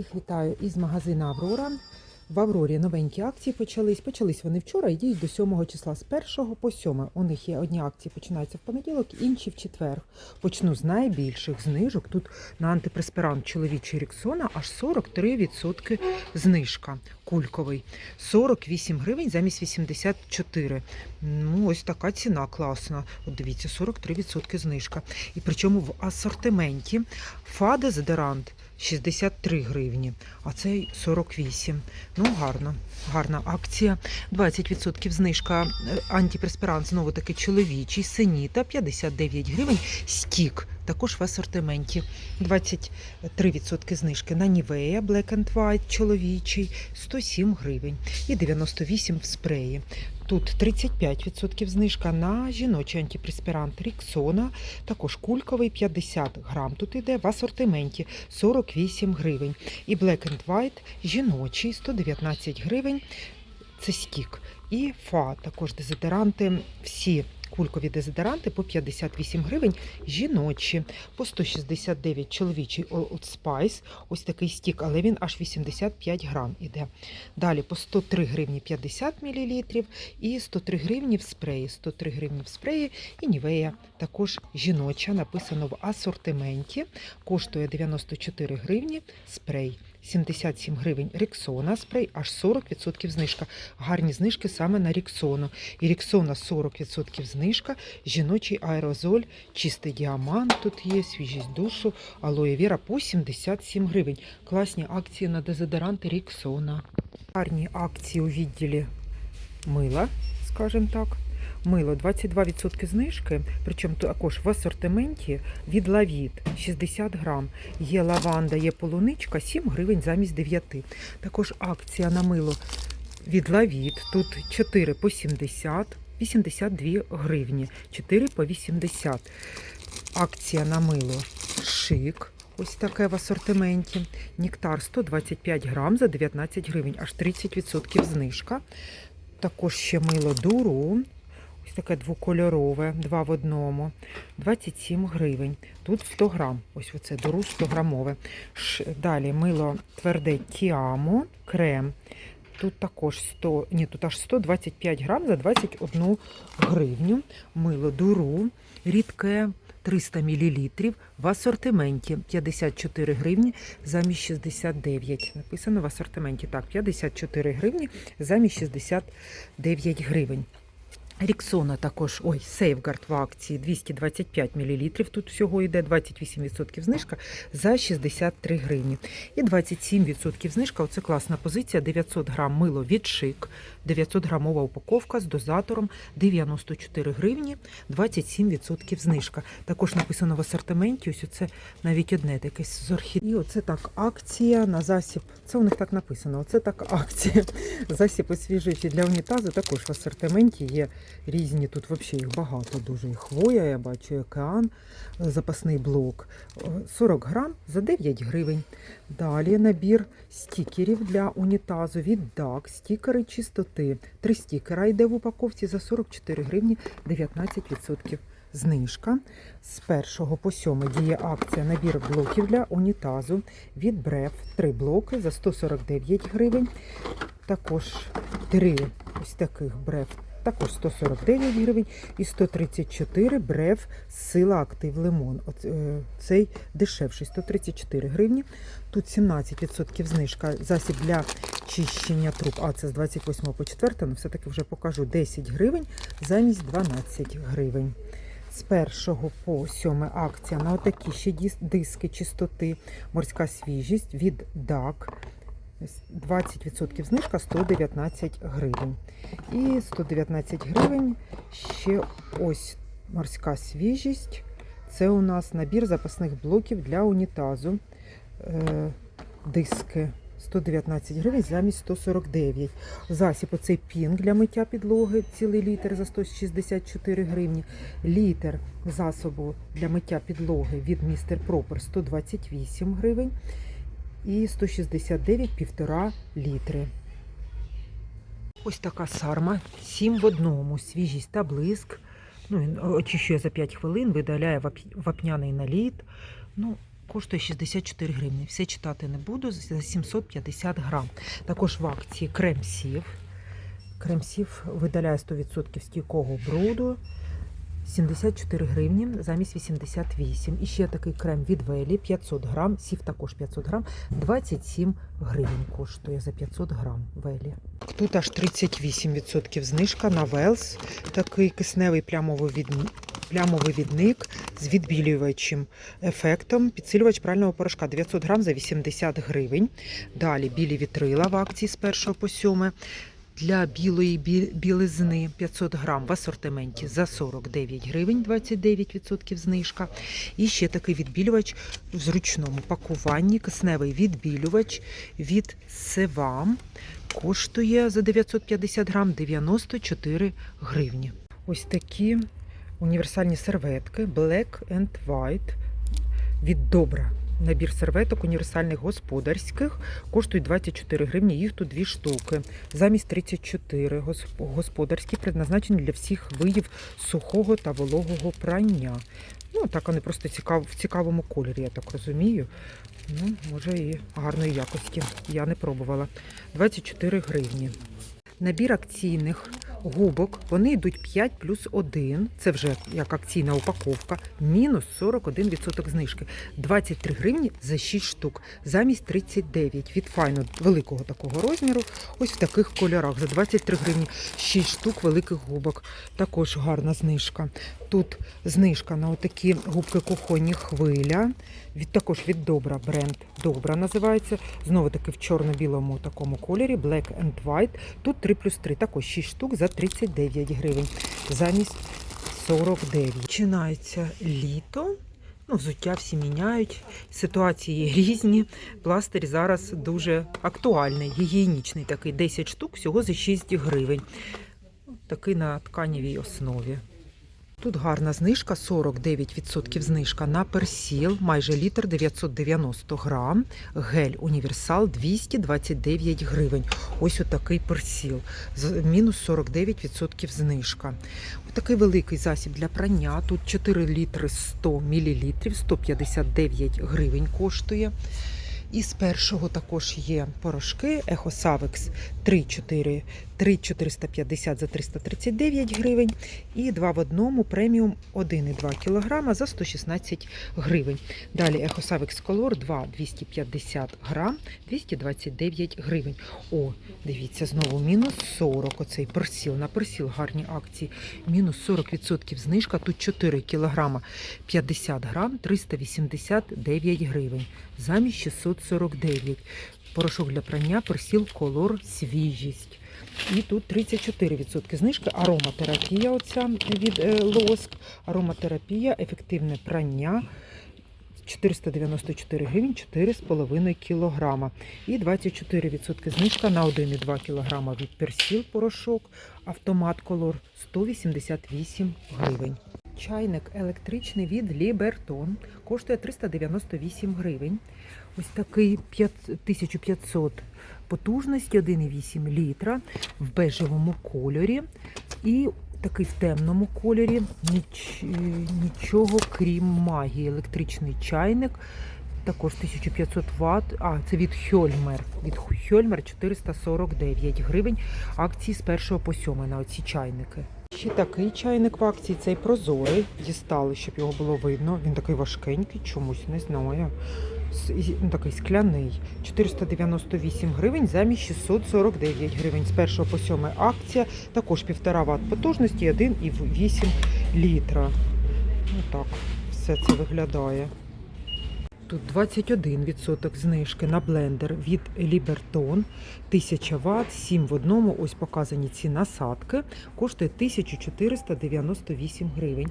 Всіх вітаю із магазину Аврора. В Аврорі новенькі акції почались. Почались вони вчора і діють до 7 числа. З 1 по 7. У них є одні акції починаються в понеділок, інші в четвер. Почну з найбільших знижок. Тут на антипреспирант чоловічий Ріксона аж 43% знижка. Кульковий. 48 гривень замість 84. Ну, ось така ціна класна. От дивіться, 43% знижка. І причому в асортименті фа дезодорант 63 гривні, а цей 48. Ну, гарно, гарна акція. 20% знижка е, антипреспирант, знову таки чоловічий, синіта 59 гривень, стік. Також в асортименті 23% знижки на Нівея Black and White чоловічий 107 гривень і 98 в спреї. Тут 35% знижка на жіночий антипреспірант Ріксона, також кульковий 50 грам. Тут іде в асортименті 48 гривень. І Black and White жіночий 119 гривень. Це стік. І фа, також дезодоранти, всі кулькові дезодоранти по 58 гривень, жіночі, по 169 чоловічий Old Spice, ось такий стік, але він аж 85 грам іде. Далі по 103 гривні 50 мл і 103 гривні в спреї, 103 гривні в спреї і Нівея також жіноча, написано в асортименті, коштує 94 гривні спрей. 77 гривень Ріксона спрей, аж 40% знижка. Гарні знижки саме на Ріксону. І Ріксона 40% знижка, жіночий аерозоль, чистий діамант тут є, свіжість душу, алоє віра по 77 гривень. Класні акції на дезодоранти Ріксона. Гарні акції у відділі мила, скажімо так. Мило 22% знижки, причому також в асортименті від лавіт 60 грам. Є лаванда, є полуничка 7 гривень замість 9. Також акція на мило від лавіт. Тут 4 по 70, 82 гривні, 4 по 80. Акція на мило шик. Ось таке в асортименті. Нектар 125 грам за 19 гривень, аж 30% знижка. Також ще мило дуру. Ось таке двокольорове, два в одному, 27 гривень. Тут 100 грам. Ось оце дуру 100 грамове. Далі мило тверде Тіамо, крем. Тут також 100, ні, тут аж 125 грам за 21 гривню. Мило дуру, рідке 300 мл в асортименті 54 гривні замість 69. Написано в асортименті так, 54 гривні замість 69 гривень. Ріксона також, ой, Сейфгард в акції 225 мл. Тут всього йде 28% знижка за 63 гривні. І 27% знижка. Оце класна позиція. 900 грам мило від шик, 900 грамова упаковка з дозатором 94 гривні, 27% знижка. Також написано в асортименті. Ось оце навіть одне таке з орхідеї. І оце так акція на засіб. Це у них так написано. Оце так акція. Засіб освіжуючий для унітазу. Також в асортименті є різні. Тут взагалі їх багато дуже. І хвоя, я бачу, океан, запасний блок. Е, 40 грам за 9 гривень. Далі набір стікерів для унітазу від DAC. Стікери чистоти. Три стікера йде в упаковці за 44 гривні 19% знижка. З 1 по 7 діє акція набір блоків для унітазу від Бреф. Три блоки за 149 гривень. Також три ось таких бреф. Також 149 гривень і 134 бреф сила актив лимон. Е, цей дешевший 134 гривні. Тут 17% знижка. Засіб для чищення труб. А це з 28 по 4, ну все-таки вже покажу 10 гривень замість 12 гривень. З 1 по 7 акція на отакі ще диски чистоти. Морська свіжість від DAC. 20% знижка 119 гривень. І 119 гривень ще ось морська свіжість. Це у нас набір запасних блоків для унітазу. Е, диски 119 гривень замість 149. Засіб оцей пінг для миття підлоги, цілий літр за 164 гривні. Літр засобу для миття підлоги від Містер Пропер 128 гривень і 169 півтора літри. Ось така сарма, 7 в одному, свіжість та блиск. Ну, очищує за 5 хвилин, видаляє вапняний наліт. Ну, коштує 64 гривні. Все читати не буду за 750 грам. Також в акції крем-сів. Крем-сів видаляє 100% стійкого бруду. 74 гривні замість 88. І ще такий крем від Велі 500 грам. Сів також 500 грам. 27 гривень коштує за 500 грам Велі. Тут аж 38% знижка на Велс. Такий кисневий плямовий відмінник плямовий відник з відбілювачем ефектом. Підсилювач прального порошка 900 грам за 80 гривень. Далі білі вітрила в акції з 1 по 7. Для білої білизни 500 грам в асортименті за 49 гривень, 29% знижка. І ще такий відбілювач в зручному пакуванні. Кисневий відбілювач від Севам коштує за 950 грам 94 гривні. Ось такі універсальні серветки Black and White від Добра. Набір серветок універсальних господарських коштує 24 гривні, їх тут дві штуки. Замість 34 Гос- господарські предназначені для всіх видів сухого та вологого прання. Ну, так вони просто цікав, в цікавому кольорі, я так розумію. Ну, може і гарної якості. Я не пробувала. 24 гривні. Набір акційних губок. Вони йдуть 5 плюс 1. Це вже як акційна упаковка. Мінус 41% знижки. 23 гривні за 6 штук. Замість 39. Від файно великого такого розміру. Ось в таких кольорах. За 23 гривні 6 штук великих губок. Також гарна знижка. Тут знижка на отакі губки кухонні хвиля. Від також від Добра бренд Добра називається. Знову таки в чорно-білому такому кольорі Black and White. Тут 3 плюс 3, також 6 штук за 39 гривень. Замість 49. Починається літо. Ну, взуття всі міняють, ситуації різні. Пластир зараз дуже актуальний, гігієнічний такий 10 штук, всього за 6 гривень. Такий на тканівій основі. Тут гарна знижка, 49% знижка на персіл, майже літр 990 грам. Гель універсал 229 гривень. Ось отакий персіл. Мінус 49% знижка. Такий великий засіб для прання. Тут 4 літри 100 мл, 159 гривень коштує. І з першого також є порошки Ехосавекс 3-4, 3,450 за 339 гривень. І два в одному преміум 1,2 кг за 116 гривень. Далі Ехосавекс Колор 2 250 грам 229 гривень. О, дивіться, знову мінус 40. Оцей персіл. На персіл гарні акції. Мінус 40% знижка. Тут 4 кг 50 грам 389 гривень. Замість 649. Порошок для прання, персіл, колор, свіжість. І тут 34% знижки. Ароматерапія оця від е, лоск. Ароматерапія, ефективне прання. 494 гривень 4,5 кілограма. І 24% знижка на 1,2 кілограма від персіл порошок. Автомат колор 188 гривень. Чайник електричний від Лібертон коштує 398 гривень. Ось такий 1500 потужності, 1,8 літра в бежевому кольорі. І такий в темному кольорі. Ніч, нічого крім магії. Електричний чайник. Також 1500 Вт. А, це від Хьольмер. Від Хьольмер 449 гривень. Акції з 1 по 7 на оці чайники. Ще такий чайник в акції, цей прозорий. Дістали, щоб його було видно. Він такий важкенький, чомусь не знаю. Ну, Такий скляний. 498 гривень замість 649 гривень. З 1 по 7 акція. Також 1,5 Вт потужності, 1,8 літра. Ну так, все це виглядає. Тут 21% знижки на блендер від Liberton. 1000 Вт, 7 в одному. Ось показані ці насадки. Коштує 1498 гривень.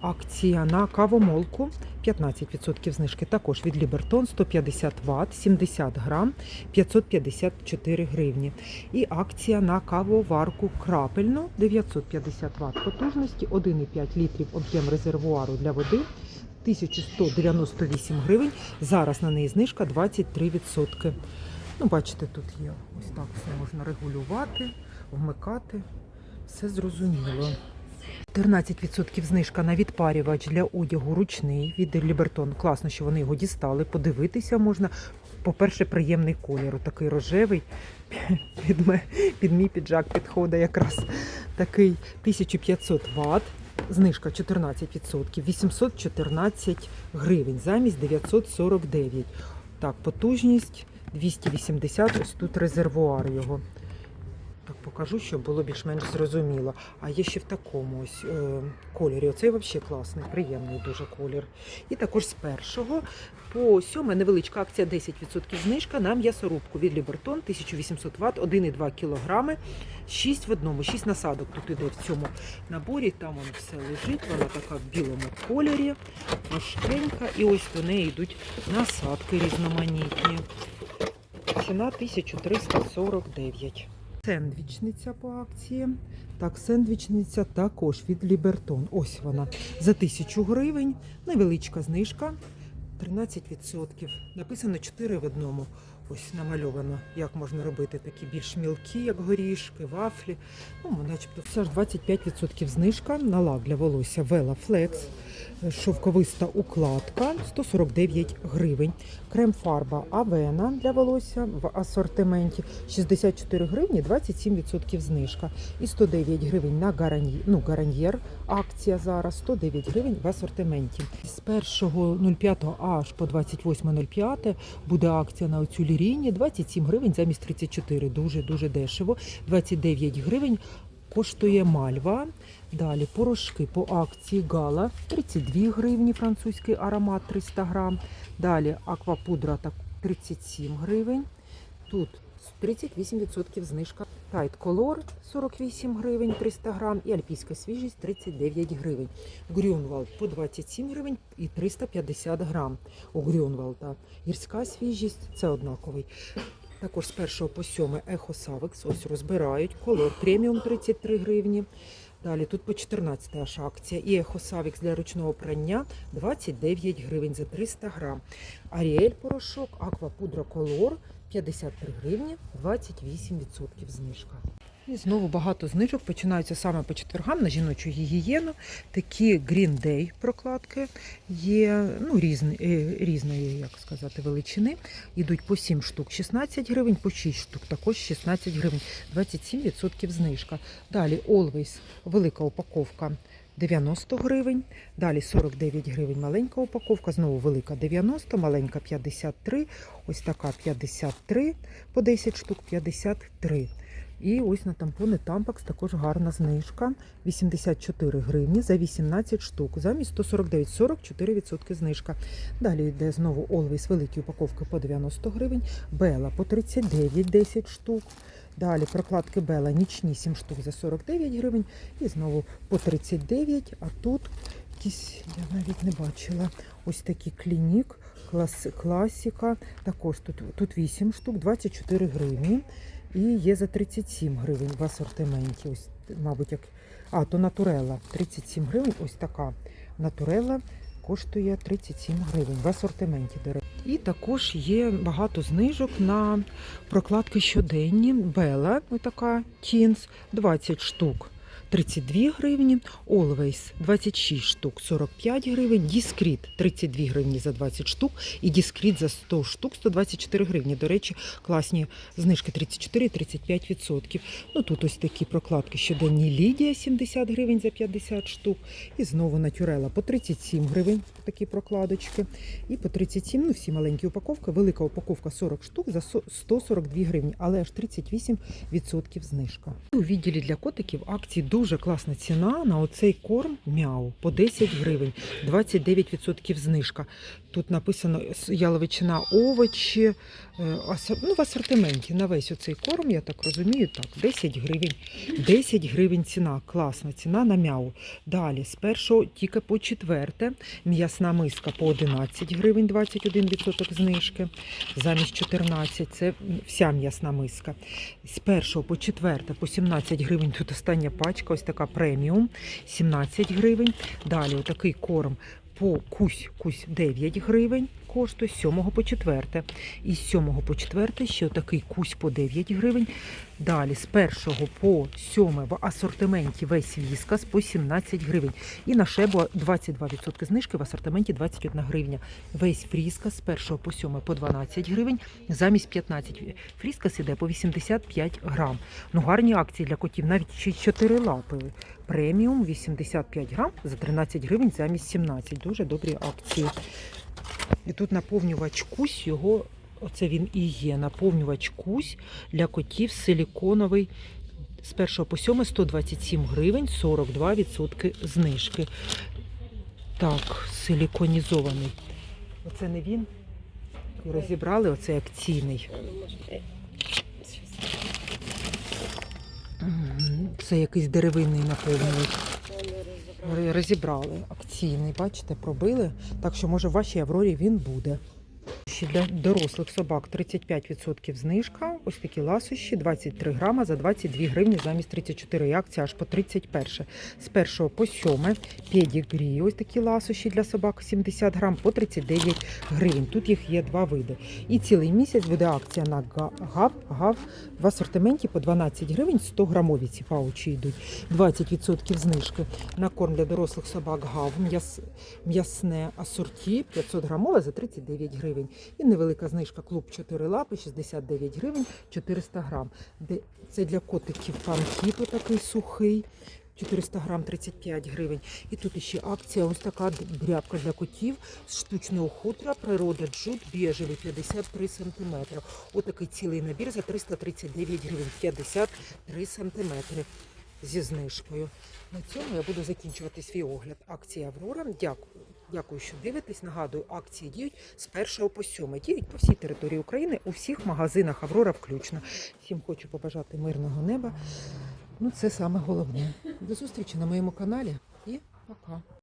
Акція на кавомолку 15% знижки. Також від Liberton 150 Вт, 70 грам, 554 гривні. І акція на кавоварку крапельну 950 Вт потужності, 1,5 літрів об'єм резервуару для води. 1198 гривень. Зараз на неї знижка 23%. Ну, бачите, тут є ось так все можна регулювати, вмикати. Все зрозуміло. 14% знижка на відпарювач для одягу ручний від Лібертон. Класно, що вони його дістали. Подивитися можна. По-перше, приємний колір, такий рожевий. Під, під мій піджак підходить якраз такий 1500 Вт. Знижка 14%, 814 гривень замість 949. Так, потужність 280, ось тут резервуар його. Так покажу, щоб було більш-менш зрозуміло. А є ще в такому ось е, кольорі. Оцей взагалі класний, приємний дуже колір. І також з першого по сьоме невеличка акція 10% знижка на м'ясорубку від Лібертон 1800 Вт, 1,2 кг, 6 в одному, 6 насадок тут іде в цьому наборі. Там воно все лежить, вона така в білому кольорі, важкенька. І ось до неї йдуть насадки різноманітні. Ціна 1349. Сендвічниця по акції. Так, сендвічниця також від Лібертон. Ось вона за 1000 гривень. Невеличка знижка. 13%. Написано 4 в одному. Ось намальовано, як можна робити такі більш мілкі, як горішки, вафлі. Ну, начебто все ж 25% знижка на лак для волосся Vela Flex. Шовковиста укладка 149 гривень. Крем-фарба Авена для волосся в асортименті 64 гривні, 27% знижка. І 109 гривень на гараньє, ну, гараньєр. Акція зараз 109 гривень в асортименті. З 1.05 аж по 28.05 буде акція на оцю лірійні 27 гривень замість 34. Дуже дуже дешево. 29 гривень коштує мальва. Далі порошки по акції Гала 32 гривні, французький аромат 300 грам. Далі аквапудра 37 гривень. Тут 38% знижка. Тайт Color 48 гривень 300 грам і альпійська свіжість 39 гривень. Грюнвалд по 27 гривень і 350 грам. У Грюнвалда гірська свіжість це однаковий. Також з 1 по 7 Ехо Савекс ось розбирають. Колор преміум 33 гривні. Далі тут по 14 аж акція. І Ехо Савікс для ручного прання 29 гривень за 300 грам. Аріель порошок, аквапудра колор 53 гривні, 28% знижка. І знову багато знижок починаються саме по четвергам на жіночу гігієну. Такі Green Day прокладки є ну, різні, е, різної, як сказати, величини. Йдуть по 7 штук 16 гривень, по 6 штук також 16 гривень, 27% знижка. Далі Always велика упаковка 90 гривень. Далі 49 гривень маленька упаковка, знову велика 90, маленька 53, ось така 53, по 10 штук 53. І ось на тампони Tampax також гарна знижка. 84 гривні за 18 штук. Замість 149, 44% знижка. Далі йде знову Always великі упаковки по 90 гривень. Бела по 39, 10 штук. Далі прокладки Бела нічні 7 штук за 49 гривень. І знову по 39, а тут якісь, я навіть не бачила, ось такі клінік, клас, класіка. Також тут, тут 8 штук, 24 гривні. І є за 37 гривень в асортименті. Ось, мабуть, як. А, то натурела. 37 гривень. Ось така натурела коштує 37 гривень в асортименті. І також є багато знижок на прокладки щоденні. Бела, така Тінс, 20 штук. 32 гривні, Always 26 штук 45 гривень, Discreet 32 гривні за 20 штук і Discreet за 100 штук 124 гривні. До речі, класні знижки 34-35%. Ну тут ось такі прокладки щоденні Лідія 70 гривень за 50 штук. І знову натюрела по 37 гривень такі прокладочки. І по 37, ну всі маленькі упаковки, велика упаковка 40 штук за 142 гривні, але аж 38% знижка. У відділі для котиків акції дуже класна ціна на оцей корм мяу по 10 гривень, 29% знижка. Тут написано яловичина, овочі, е, ну, в асортименті на весь оцей корм, я так розумію, так, 10 гривень. 10 гривень ціна, класна ціна на мяу. Далі, з першого тільки по четверте, м'ясна миска по 11 гривень, 21% знижки, замість 14, це вся м'ясна миска. З першого по четверте, по 17 гривень, тут остання пачка, ось така преміум, 17 гривень. Далі отакий корм по кусь, кусь 9 гривень, коштує з 7 по 4. І з 7 по 4 ще такий кусь по 9 гривень. Далі з 1 по 7 в асортименті весь віскас по 17 гривень. І на шебу 22% знижки в асортименті 21 гривня. Весь фріскас з 1 по 7 по 12 гривень, замість 15. Фріскас іде по 85 грам. Ну гарні акції для котів, навіть ще 4 лапи. Преміум 85 грам за 13 гривень замість 17. Дуже добрі акції. І тут наповнювач кусь, його, оце він і є, наповнювач кусь для котів силіконовий. З 1 по 7 127 гривень, 42% знижки. Так, силіконізований. Оце не він. І розібрали акційний. М, Це якийсь деревинний наповнювач. Розібрали акційний, бачите, пробили. Так що, може, в вашій Аврорі він буде. Ще для дорослих собак 35% знижка. Ось такі ласощі, 23 грама за 22 гривні замість 34 і акція аж по 31. З 1 по 7 педігрі. Ось такі ласощі для собак 70 грам по 39 гривень. Тут їх є два види. І цілий місяць буде акція на гав, гав в асортименті по 12 гривень 100 грамові ці паучі йдуть. 20% знижки на корм для дорослих собак гав, м'яс, м'ясне асорті 500 грамове за 39 гривень. І невелика знижка клуб 4 лапи 69 гривень 400 грам. Це для котиків панкіт такий сухий. 400 грам 35 гривень. І тут ще акція, ось така дрябка для котів з штучного хутра, природа джут, біжевий 53 см. Отакий цілий набір за 339 гривень, 53 см зі знижкою. На цьому я буду закінчувати свій огляд акції Аврора. Дякую. Дякую, що дивитесь. Нагадую, акції діють з 1 по 7. Діють по всій території України, у всіх магазинах Аврора включно. Всім хочу побажати мирного неба. Ну, це саме головне. До зустрічі на моєму каналі і пока.